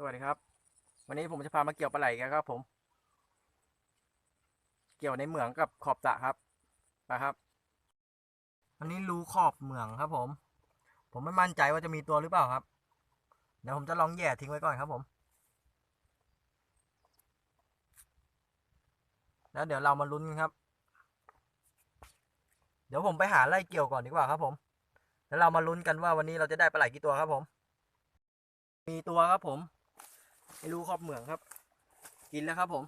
สวัสดีครับ วันนี้ผมจะพามาเกี่ยวปลาไหลกันครับ ผม เกี่ยวในเหมืองกับขอบสระครับนะครับ อันนี้รูขอบเหมืองครับ ผม ผมไม่มั่นใจว่าจะมีตัวหรือเปล่าครับ เดี๋ยวผมจะลองแย่ทิ้งไว้ก่อนครับผม แล้วเดี๋ยวเรามาลุ้นกันครับ เดี๋ยวผมไปหาไล่เกี่ยวก่อนดีกว่าครับ ผม แล้วเรามาลุ้นกันว่าวันนี้เราจะได้ปลาไหลกี่ตัวครับผม มีตัวครับผม ไม่รู้ขอบเหมืองครับ กินแล้วครับผม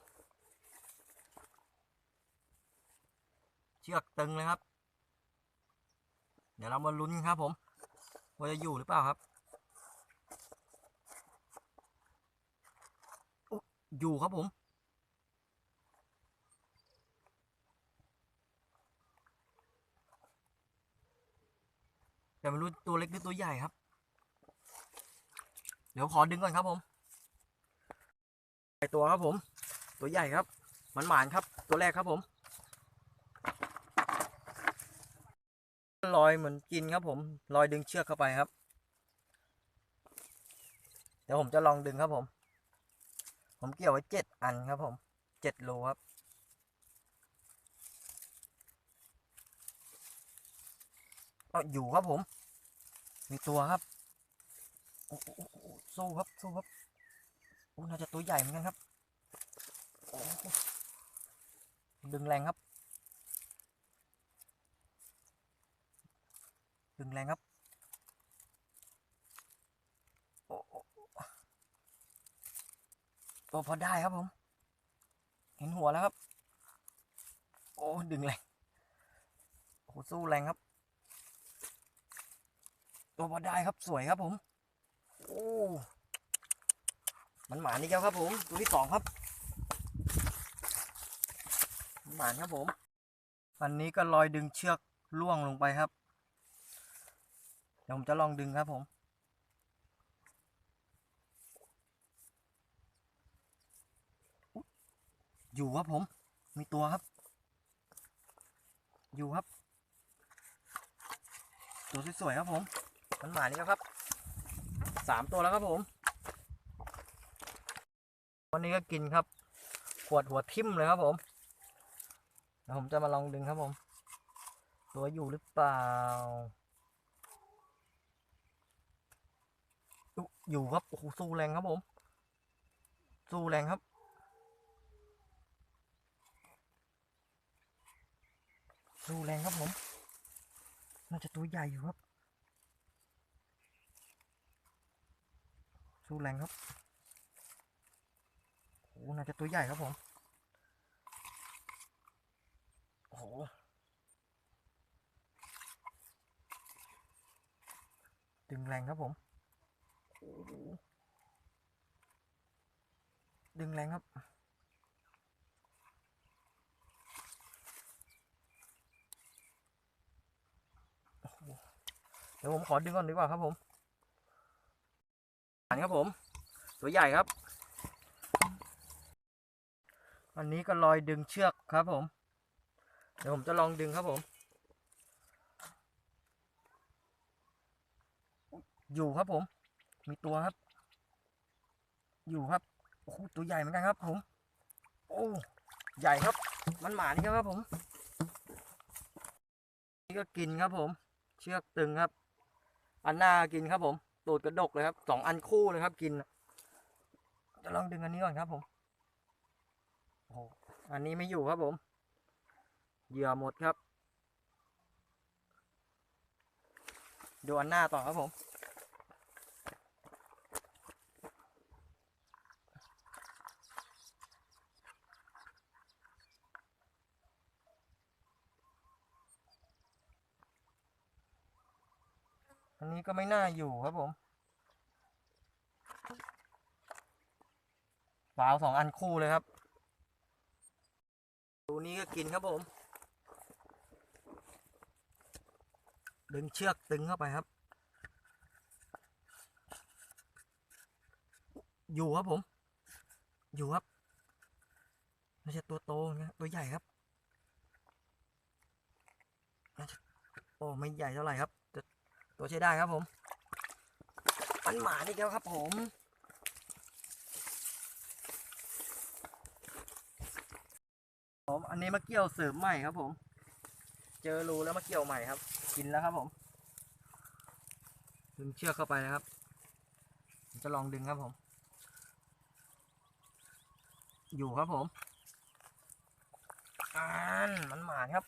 เชือกตึงเลยครับ เดี๋ยวเรามาลุ้นครับผม ว่าจะอยู่หรือเปล่าครับ อยู่ครับผมแต่ไม่รู้ตัวเล็กหรือตัวใหญ่ครับ เดี๋ยวขอดึงก่อนครับผม ตัวครับผม ตัวใหญ่ครับมันหมานครับ ตัวแรกครับผม ลอยเหมือนกินครับผม ลอยดึงเชือกเข้าไปครับ เดี๋ยวผมจะลองดึงครับผม ผมเกี่ยวไว้เจ็ดอันครับผมเจ็ดโลครับเอาอยู่ครับผม มีตัวครับสู้ครับสู้ครับ น่าจะตัวใหญ่เหมือนกันครับ ดึงแรงครับ ดึงแรงครับโอ้โอ้โอ้โอ้พอได้ครับผม เห็นหัวแล้วครับ โอ้ ดึงแรงโอ้สู้แรงครับ ตัวพอได้ครับสวยครับผม โอ้ มันหมานี่แก้วครับผมตัวที่สองครับมันหมานครับผม อันนี้ก็ลอยดึงเชือกล่วงลงไปครับ เดี๋ยวผมจะลองดึงครับผม อยู่ครับผม มีตัวครับ อยู่ครับ ตัวสวยๆครับผม มันหมานี่แก้วครับ สามตัวแล้วครับผม วันนี้ก็กินครับ ขวดหัวทิ่มเลยครับผมเดี๋ยวผมจะมาลองดึงครับผม ตัวอยู่หรือเปล่า อยู่ครับโอ้โหสู้แรงครับผม สู้แรงครับ สู้แรงครับผม น่าจะตัวใหญ่อยู่ครับ สู้แรงครับ น่าจะตัวใหญ่ครับผม โอ้โห ดึงแรงครับผม ดึงแรงครับเดี๋ยวผมขอดึงก่อนดีกว่าครับผม อันครับผม ตัวใหญ่ครับ อันนี้ก็ลอยดึงเชือกครับผม เดี๋ยวผมจะลองดึงครับผม อยู่ครับผม มีตัวครับ อยู่ครับ โอ้โห ตัวใหญ่เหมือนกันครับผม โอ้ ใหญ่ครับ มันหมานี่ครับผม นี่ก็กินครับผม เชือกตึงครับ อันหน้ากินครับผม ตูดกระดกเลยครับ สองอันคู่เลยครับกินจะลองดึงอันนี้ก่อนครับผม โอ้อันนี้ไม่อยู่ครับผม เหยื่อหมดครับ ดูอันหน้าต่อครับผม อันนี้ก็ไม่น่าอยู่ครับผมฝาวสองอันคู่เลยครับ ตัวนี้ก็กินครับผม ดึงเชือกตึงเข้าไปครับ อยู่ครับผม อยู่ครับไม่ใช่ตัวโตนะตัวใหญ่ครับโอ้ไม่ใหญ่เท่าไหร่ครับ ตัวใช้ได้ครับผมมันหมานี่แล้วครับผม ผมอันนี้มาเกี่ยวเสริมใหม่ครับผม เจอรูแล้วมาเกี่ยวใหม่ครับ กินแล้วครับผมดึงเชือกเข้าไปนะครับผมจะลองดึงครับผม อยู่ครับผมอ่านมันหมานครับ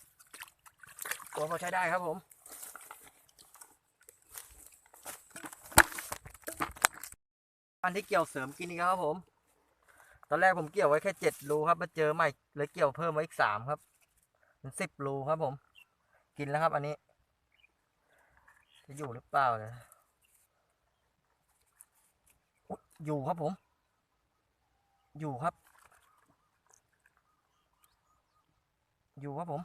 ตัวพอใช้ได้ครับผมอันที่เกี่ยวเสริมกินอีกครับผม ตอนแรกผมเกี่ยวไว้แค่เจ็ดรูครับ มาเจอใหม่เลยเกี่ยวเพิ่มไว้อีกสามครับเป็นสิบรูครับผม กินแล้วครับอันนี้ จะอยู่หรือเปล่าเนี่ยอยอยู่ครับผม อยู่ครับ อยู่ครับผม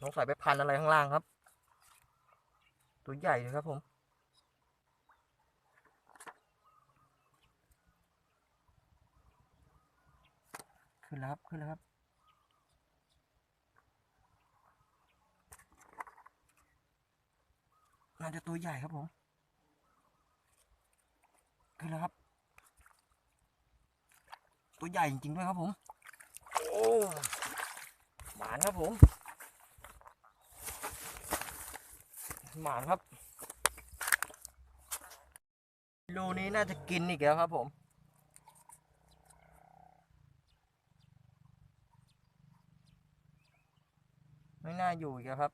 น้องใส่ไปพันอะไรข้างล่างครับ ตัวใหญ่เลยครับผม ขึ้นแล้วครับ ขึ้นแล้วครับ น่าจะตัวใหญ่ครับผม ขึ้นแล้วครับ ตัวใหญ่จริงๆด้วยครับผม โอ้หมานครับผม หมานครับรูนี้น่าจะกินอีกแล้วครับผม ไม่น่าอยู่อีกแล้วครับ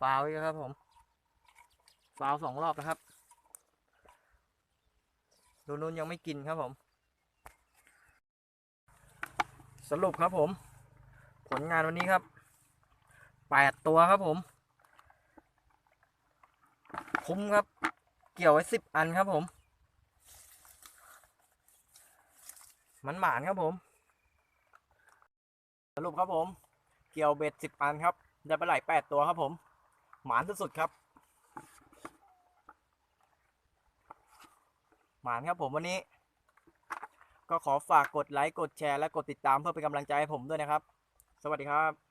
ฟาวอีกแล้วครับผมฟาวสองรอบนะครับรูนู้นยังไม่กินครับผม สรุปครับผม ผลงานวันนี้ครับแปดตัวครับผม คุ้มครับ เกี่ยวไว้สิบอันครับผม มันหมานครับผม สรุปครับผม เกี่ยวเบ็ดสิบอันครับ ได้ปลาไหลแปดตัวครับผม หมานสุดๆครับ หมานครับผมวันนี้ ก็ขอฝากกดไลค์ กดแชร์ และกดติดตามเพื่อเป็นกำลังใจให้ผมด้วยนะครับ สวัสดีครับ